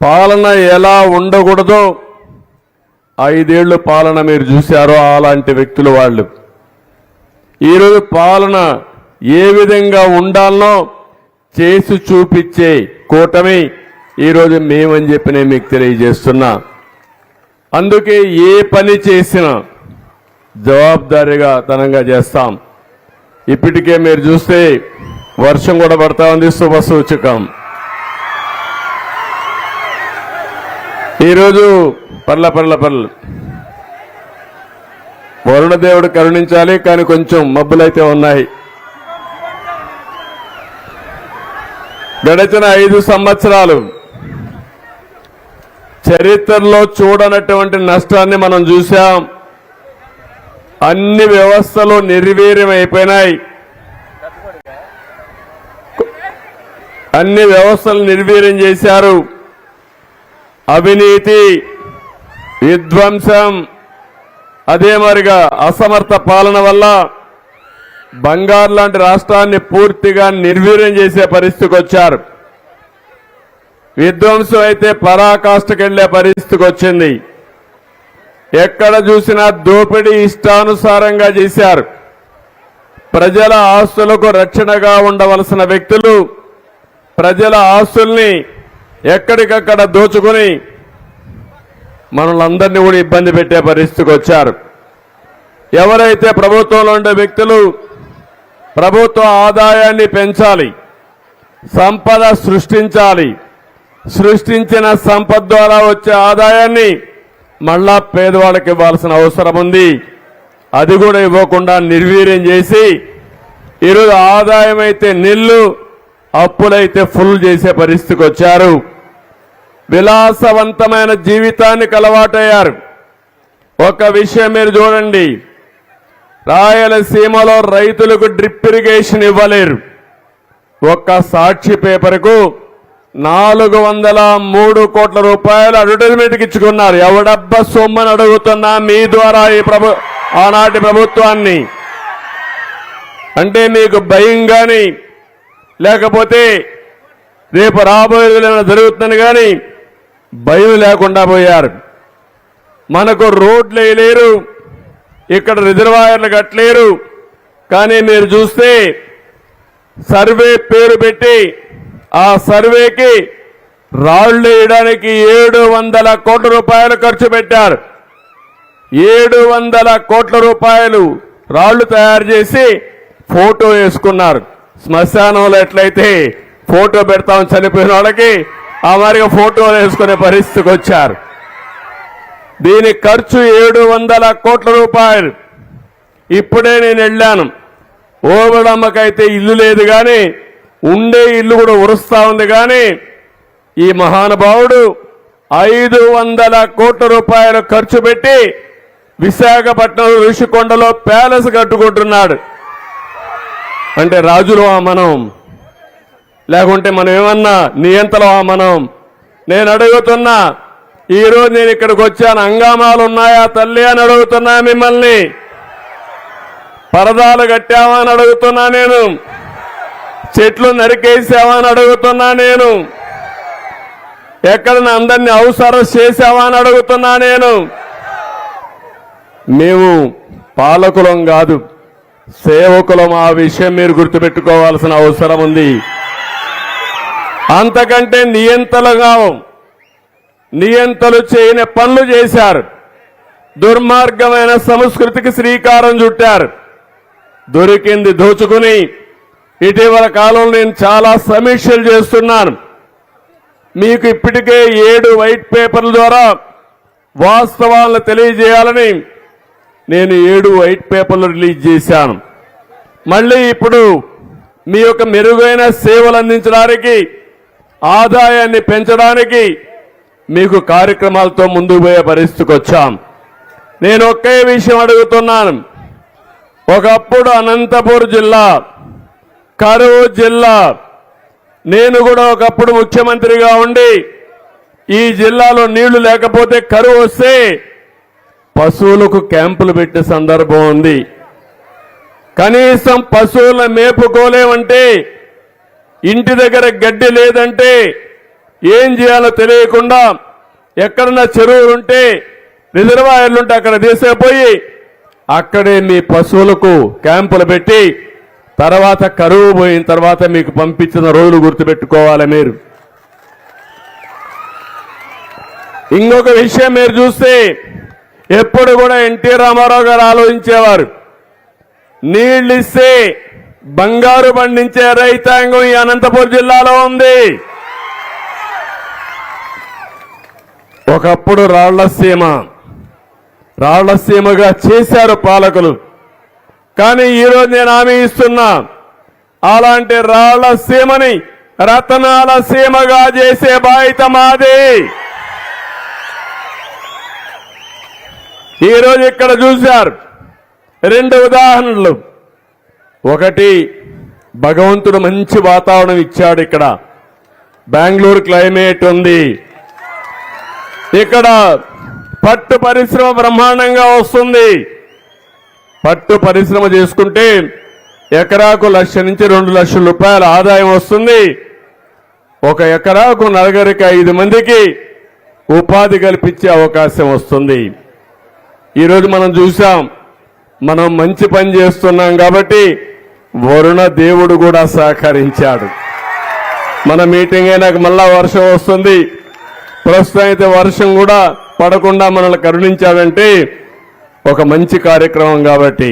పాలన ఎలా ఉండకూడదో ఐదేళ్ళు పాలన మీరు చూశారో అలాంటి వ్యక్తులు వాళ్ళు. ఈరోజు పాలన ఏ విధంగా ఉండాలనో చేసి చూపించే కూటమి ఈరోజు మేమని చెప్పి నేను మీకు తెలియజేస్తున్నా. అందుకే ఏ పని చేసినా జవాబుదారీగా తనంగా చేస్తాం. ఇప్పటికే మీరు చూస్తే వర్షం కూడా పడతా ఉంది శుభ ఈరోజు పర్ల పర్ల పర్ల. వరుణదేవుడు కరుణించాలి కానీ కొంచెం మబ్బులైతే ఉన్నాయి. గడిచిన ఐదు సంవత్సరాలు చరిత్రలో చూడనటువంటి నష్టాన్ని మనం చూశాం. అన్ని వ్యవస్థలు నిర్వీర్యం అయిపోయినాయి అన్ని వ్యవస్థలు నిర్వీర్యం చేశారు. అవినీతి విధ్వంసం అదే మరిగా అసమర్థ పాలన వల్ల బంగారు లాంటి రాష్ట్రాన్ని పూర్తిగా నిర్వీర్యం చేసే పరిస్థితికి వచ్చారు. విధ్వంసం అయితే పరాకాష్ఠకెళ్ళే పరిస్థితికి వచ్చింది. ఎక్కడ చూసినా దోపిడీ ఇష్టానుసారంగా చేశారు. ప్రజల ఆస్తులకు రక్షణగా ఉండవలసిన వ్యక్తులు ప్రజల ఆస్తుల్ని ఎక్కడికక్కడ దోచుకుని అందరినీ కూడా ఇబ్బంది పెట్టే పరిస్థితికి వచ్చారు. ఎవరైతే ప్రభుత్వంలో ఉండే వ్యక్తులు ప్రభుత్వ ఆదాయాన్ని పెంచాలి సంపద సృష్టించాలి సృష్టించిన సంపద ద్వారా వచ్చే ఆదాయాన్ని మళ్ళా పేదవాళ్ళకి ఇవ్వాల్సిన అవసరం ఉంది. అది కూడా ఇవ్వకుండా నిర్వీర్యం చేసి ఈరోజు ఆదాయం అయితే నిల్లు అప్పులైతే ఫుల్ చేసే పరిస్థితికి వచ్చారు. విలాసవంతమైన జీవితానికి అలవాటయ్యారు. ఒక విషయం మీరు చూడండి. రాయలసీమలో రైతులకు డ్రిప్ ఇరిగేషన్ ఇవ్వలేరు. ఒక్క సాక్షి పేపర్కు నాలుగు వందల మూడు కోట్ల రూపాయలు అడ్వర్టైజ్మెంట్కి ఇచ్చుకున్నారు. ఎవడబ్బ సొమ్మని అడుగుతున్నా మీ ద్వారా ఈ ప్రభు ఆనాటి ప్రభుత్వాన్ని? అంటే మీకు భయం కానీ లేకపోతే రేపు రాబోయే ఏమైనా జరుగుతుందని కానీ భయం లేకుండా పోయారు. మనకు రోడ్లు వేయలేరు ఇక్కడ రిజర్వాయర్లు కట్టలేరు. కానీ మీరు చూస్తే సర్వే పేరు పెట్టి ఆ సర్వేకి రాళ్ళు వేయడానికి ఏడు వందల కోట్ల రూపాయలు ఖర్చు పెట్టారు. ఏడు వందల కోట్ల రూపాయలు రాళ్ళు తయారు చేసి ఫోటో వేసుకున్నారు. శ్మశానంలో ఎట్లయితే ఫోటో పెడతాం చనిపోయిన వాళ్ళకి ఆ మరిగా ఫోటోలు వేసుకునే పరిస్థితికి వచ్చారు. దీని ఖర్చు ఏడు వందల కోట్ల రూపాయలు. ఇప్పుడే నేను వెళ్ళాను. ఓబడమ్మకైతే ఇల్లు లేదు కానీ ఉండే ఇల్లు కూడా ఉరుస్తా ఉంది కానీ ఈ మహానుభావుడు ఐదు వందల కోట్ల రూపాయలు ఖర్చు పెట్టి విశాఖపట్నం ఋషికొండలో ప్యాలెస్ కట్టుకుంటున్నాడు. అంటే రాజులు ఆ మనం. లేకుంటే మనం ఏమన్నా నియంతలో ఆ మనం. నేను అడుగుతున్నా ఈరోజు నేను ఇక్కడికి వచ్చాను హంగామాలు ఉన్నాయా తల్లి అని అడుగుతున్నా మిమ్మల్ని. పరదాలు కట్టావా అని అడుగుతున్నా నేను. చెట్లు నరికేసావా అని అడుగుతున్నా నేను. ఎక్కడ అందరినీ అవసరం చేసావా అని అడుగుతున్నా నేను. మేము పాలకులం కాదు. సేవకులం ఆ విషయం మీరు గుర్తుపెట్టుకోవాల్సిన అవసరం ఉంది. అంతకంటే నియంతలుగా నియంతలు చేయని పనులు చేశారు. దుర్మార్గమైన సంస్కృతికి శ్రీకారం చుట్టారు. దొరికింది దోచుకుని ఇటీవల కాలంలో నేను చాలా సమీక్షలు చేస్తున్నాను. మీకు ఇప్పటికే ఏడు వైట్ పేపర్ల ద్వారా వాస్తవాలను తెలియజేయాలని నేను ఏడు వైట్ పేపర్లు రిలీజ్ చేశాను. మళ్ళీ ఇప్పుడు మీ యొక్క మెరుగైన సేవలు అందించడానికి ఆదాయాన్ని పెంచడానికి మీకు కార్యక్రమాలతో ముందుకు పోయే పరిస్థితికి వచ్చాం. నేను ఒకే విషయం అడుగుతున్నాను. ఒకప్పుడు అనంతపూర్ జిల్లా కరువు జిల్లా నేను కూడా ఒకప్పుడు ముఖ్యమంత్రిగా ఉండి ఈ జిల్లాలో నీళ్ళు లేకపోతే కరువు వస్తే పశువులకు క్యాంపులు పెట్టే సందర్భం ఉంది. కనీసం పశువుల మేపుకోలేమంటే ఇంటి దగ్గర గడ్డి లేదంటే ఏం చేయాలో తెలియకుండా ఎక్కడన్నా చెరువులు ఉంటే రిజర్వాయర్లు ఉంటే అక్కడ తీసేపోయి అక్కడే మీ పశువులకు క్యాంపులు పెట్టి తర్వాత కరువు పోయిన తర్వాత మీకు పంపించిన రోజులు గుర్తుపెట్టుకోవాలి మీరు. ఇంకొక విషయం మీరు చూస్తే ఎప్పుడు కూడా ఎన్టీ రామారావు గారు ఆలోచించేవారు. నీళ్ళు ఇస్తే బంగారు పండించే రైతాంగం ఈ అనంతపురం జిల్లాలో ఉంది. ఒకప్పుడు రాళ్ళసీమ రాళ్ళసీమగా చేశారు పాలకులు. కానీ ఈరోజు నేను హామీ ఇస్తున్నా అలాంటి రాళ్ళసీమని రతనాల సీమగా చేసే బాధ్యత మాది. ఈరోజు ఇక్కడ చూశారు రెండు ఉదాహరణలు. ఒకటి భగవంతుడు మంచి వాతావరణం ఇచ్చాడు ఇక్కడ. బెంగళూరు క్లైమేట్ ఉంది. ఇక్కడ పట్టు పరిశ్రమ బ్రహ్మాండంగా వస్తుంది. పట్టు పరిశ్రమ చేసుకుంటే ఎకరాకు లక్ష నుంచి రెండు లక్షల రూపాయల ఆదాయం వస్తుంది. ఒక ఎకరాకు నలుగురికి ఐదు మందికి ఉపాధి కల్పించే అవకాశం వస్తుంది. ఈరోజు మనం చూసాం మనం మంచి పని చేస్తున్నాం కాబట్టి వరుణ దేవుడు కూడా సహకరించాడు. మన మీటింగ్ అయినాక మళ్ళా వర్షం వస్తుంది. ప్రస్తుతం అయితే వర్షం కూడా పడకుండా మనల్ని కరుణించాడంటే ఒక మంచి కార్యక్రమం కాబట్టి